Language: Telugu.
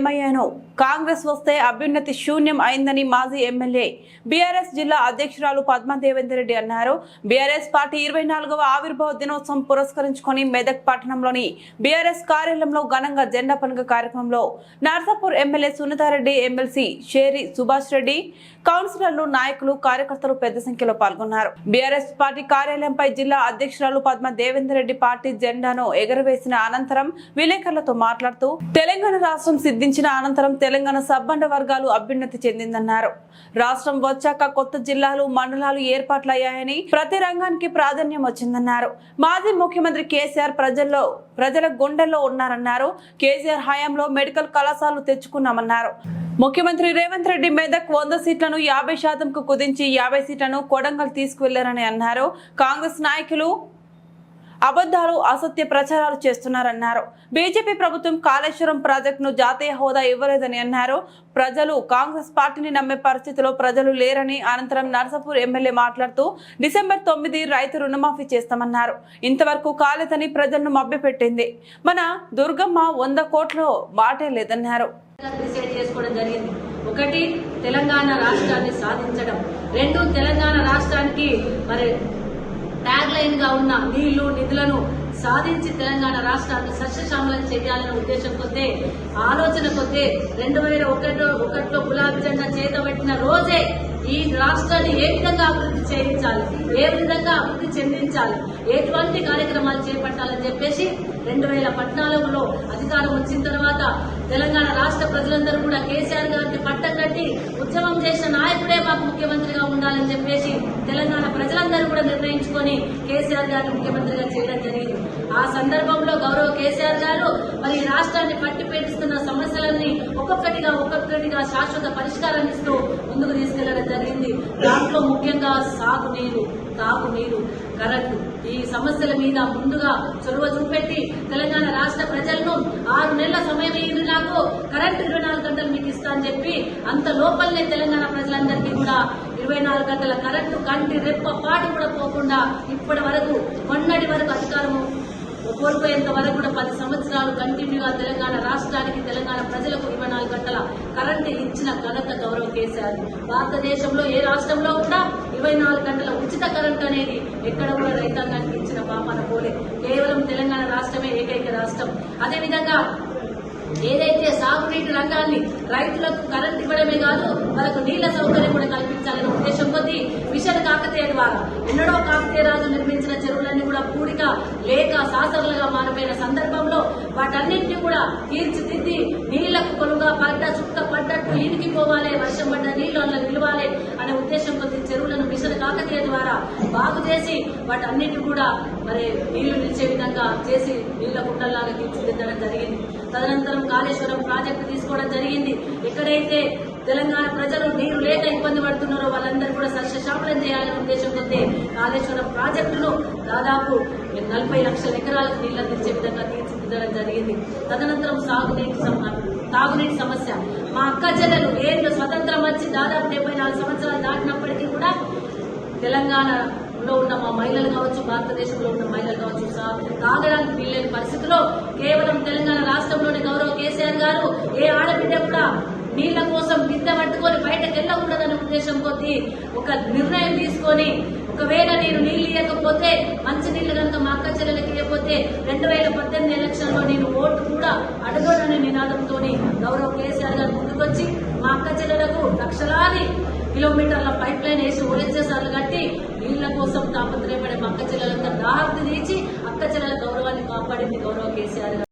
ఏమయ్యానో కాంగ్రెస్ వస్తే అభ్యున్నతి శూన్యం అయిందని మాజీ ఎమ్మెల్యే బీఆర్ఎస్ జిల్లా అధ్యక్షురాలు పద్మా దేవేందర్ రెడ్డి అన్నారు. బీఆర్ఎస్ పార్టీ ఇరవై నాలుగవ ఆవిర్భావ దినోత్సవం పురస్కరించుకొని మెదక్ పట్టణంలోని బీఆర్ఎస్ కార్యాలయంలో ఘనంగా జెండా పండుగ కార్యక్రమంలో నర్సాపూర్ ఎమ్మెల్యే సునీతారెడ్డి ఎమ్మెల్సీ షేరి సుభాష్ రెడ్డి కౌన్సిలర్లు నాయకులు కార్యకర్తలు పెద్ద సంఖ్యలో పాల్గొన్నారు. బీఆర్ఎస్ పార్టీ కార్యాలయంపై జిల్లా అధ్యక్షురాలు పద్మ దేవేందర్ రెడ్డి పార్టీ జెండాను ఎగరవేసిన అనంతరం విలేకరులతో మాట్లాడుతూ తెలంగాణ రాష్ట్రం సిద్ధించిన అనంతరం తెలంగాణ సబ్బండ వర్గాలు అభ్యున్నతి చెందిందన్నారు. రాష్ట్రం వచ్చాక కొత్త జిల్లాలు మండలాలు ఏర్పాట్లయ్యాయని ప్రతి రంగానికి ప్రాధాన్యం వచ్చిందన్నారు. మాజీ ముఖ్యమంత్రి కేసీఆర్ ప్రజల్లో ప్రజల గుండెల్లో ఉన్నారన్నారు. కేసీఆర్ హయాంలో మెడికల్ కళాశాలలు తెచ్చుకున్నామన్నారు. ముఖ్యమంత్రి రేవంత్ రెడ్డి మెదక్ వంద సీట్లను యాభై శాతంకు కుదించి యాభై సీట్లను కొడంగల్ తీసుకువెళ్ళారని అన్నారు. కాంగ్రెస్ నాయకులు అబద్ధాలు అసత్య ప్రచారాలు చేస్తున్నారన్నారు. బీజేపీ ప్రభుత్వం కాళేశ్వరం ప్రాజెక్టును జాతీయ హోదా ఇవ్వలేదని అన్నారు. ప్రజలు కాంగ్రెస్ పార్టీని నమ్మే పరిస్థితిలో ప్రజలు లేరని అనంతరం నర్సపూర్ ఎమ్మెల్యే మాట్లాడుతూ డిసెంబర్ తొమ్మిది రైతు రుణమాఫీ చేస్తామన్నారు. ఇంతవరకు కాలేదని ప్రజలను మభ్యపెట్టింది. మన దుర్గమ్మ వంద కోట్లు మాటే లేదన్నారు. ఒకటి తెలంగాణ రాష్ట్రాన్ని సాధించడం. రెండు తెలంగాణ రాష్ట్రానికి మరి ట్యాగ్ లైన్గా ఉన్న నీళ్ళు నిధులను సాధించి తెలంగాణ రాష్ట్రాన్ని సస్యశ్యామలం చేయాలనే ఉద్దేశం కొద్దే ఆలోచన కొద్దే రెండు వేల ఒకటిలో ఒకటిలో గులాబీ జెండా చేతబట్టిన రోజే ఈ రాష్ట్రాన్ని ఏ విధంగా అభివృద్ధి చేయించాలి ఏ విధంగా అభివృద్ధి చెందించాలి ఎటువంటి కార్యక్రమాలు చేపట్టాలని చెప్పేసి రెండు వేల పద్నాలుగులో అధికారం వచ్చిన తర్వాత తెలంగాణ రాష్ట్ర ప్రజలందరూ కూడా కేసీఆర్ గారిని పట్టం కట్టి ఉద్యమం చేసిన నాయకుడే మాకు ముఖ్యమంత్రిగా ఉండాలని చెప్పేసి తెలంగాణ ప్రజలందరూ కూడా నిర్ణయించుకొని కేసీఆర్ గారిని ముఖ్యమంత్రిగా చేయడం జరిగింది. ఆ సందర్భంలో గౌరవ కేసీఆర్ గారు మరి ఈ రాష్ట్రాన్ని పట్టి పీడిస్తున్న సమస్యలన్నీ ఒక్కొక్కటిగా ఒక్కొక్కటిగా శాశ్వత పరిష్కారాన్ని ఇస్తూ ముందుకు తీసుకెళ్ళడం జరిగింది. దాంట్లో ముఖ్యంగా సాగునీరు తాగునీరు కరెంటు ఈ సమస్యల మీద ముందుగా చొరవ చూపెట్టి తెలంగాణ రాష్ట్ర ప్రజలను ఆరు నెలల సమయం ఇయ్యండి నాకు కరెంటు ఇరవై నాలుగు గంటలు మీకు ఇస్తా అని చెప్పి అంత లోపలనే తెలంగాణ ప్రజలందరికీ కూడా ఇరవై నాలుగు గంటల కరెంటు కంటి రెప్ప పాటు కూడా పోకుండా ఇప్పటి వరకు మొన్నటి వరకు అధికారము కోల్పోయేంత వరకు కూడా పది సంవత్సరాలు కంటిన్యూగా తెలంగాణ రాష్ట్రానికి తెలంగాణ ప్రజలకు ఇరవై నాలుగు గంటల కరెంటు ఇచ్చిన ఘనత గౌరవ కేసీఆర్. భారతదేశంలో ఏ రాష్ట్రంలో కూడా ఇరవై నాలుగు గంటల ఉచిత కరెంట్ అనేది ఎక్కడ కూడా రైతాంగానికి ఇచ్చిన పాపన పోలే. కేవలం తెలంగాణ రాష్ట్రమే ఏకైక రాష్ట్రం. అదేవిధంగా ఏదైతే సాగునీటి రంగాన్ని రైతులకు కరెంట్ ఇవ్వడమే కాదు వాళ్ళకు నీళ్ళ సౌకర్యం కూడా కల్పించాలనే ఉద్దేశం కొద్దీ మిషన్ కాకతీయ ద్వారా ఎన్నడో కాకతీయ రాజు నిర్మించిన చెరువులన్నీ కూడా పూడిక లేక సాసరులుగా మారిపోయిన సందర్భంలో వాటన్నింటినీ కూడా తీర్చిదిద్ది నీళ్ళకు కొలుగా పడ్డ చుక్క పడ్డట్టు ఈనికి పోవాలి వర్షం పడ్డ నీళ్ళు అందులో నిలవాలి ఉద్దేశం కొద్ది చెరువులను మిషన్ కాకతీయ ద్వారా బాగు చేసి వాటన్నిటిని కూడా మరి నీళ్ళు నిలిచే విధంగా చేసి నీళ్ళ కుండల్లాగా తీర్చిదిద్దడం జరిగింది. తదనంతరం కాళేశ్వరం ప్రాజెక్టు తీసుకోవడం జరిగింది. ఎక్కడైతే తెలంగాణ ప్రజలు నీరు లేక ఇబ్బంది పడుతున్నారో వాళ్ళందరూ కూడా సస్యశాపనం చేయాలనే ఉద్దేశం కొద్ది కాళేశ్వరం ప్రాజెక్టును దాదాపు నలభై లక్షల ఎకరాలకు నీళ్ళు అందించే విధంగా తీర్చిదిద్దడం జరిగింది. తదనంతరం సాగునీటి తాగునీటి సమస్య. మా అక్క చెల్లెలు ఏళ్ళు స్వతంత్రం వచ్చి దాదాపు డెబ్బై నాలుగు సంవత్సరాలు దాటినప్పటికీ కూడా తెలంగాణలో ఉన్న మా మహిళలు కావచ్చు భారతదేశంలో ఉన్న మహిళలు కావచ్చు తాగడానికి వీల్లేని పరిస్థితిలో కేవలం తెలంగాణ రాష్ట్రంలోని గౌరవ కేసీఆర్ గారు ఏ ఆడబిడ్డ కూడా నీళ్ళ కోసం బిద్ద పట్టుకొని బయటకు వెళ్ళకూడదనే ఉద్దేశం కొద్దీ ఒక నిర్ణయం తీసుకొని ఒకవేళ నేను నీళ్ళు ఇవ్వకపోతే మంచి నీళ్ళు కనుక మా అక్క చెల్లెలకు ఇవ్వకపోతే రెండు వేల పద్దెనిమిది ఎలక్షన్లో నేను ఓటు కూడా అడగడనే నినాదంతో గౌరవ కేసీఆర్ గారు ముందుకొచ్చి మా అక్క చెల్లెలకు లక్షలాది కిలోమీటర్ల పైప్ లైన్ వేసి ఓఎస్ఎస్ఆర్లు కట్టి నీళ్ళ కోసం తాపత్రయపడే మా అక్క చెల్లెలంతా దాహర్తి తీర్చి అక్క చెల్లెల గౌరవాన్ని కాపాడింది గౌరవ కేసీఆర్ గారు.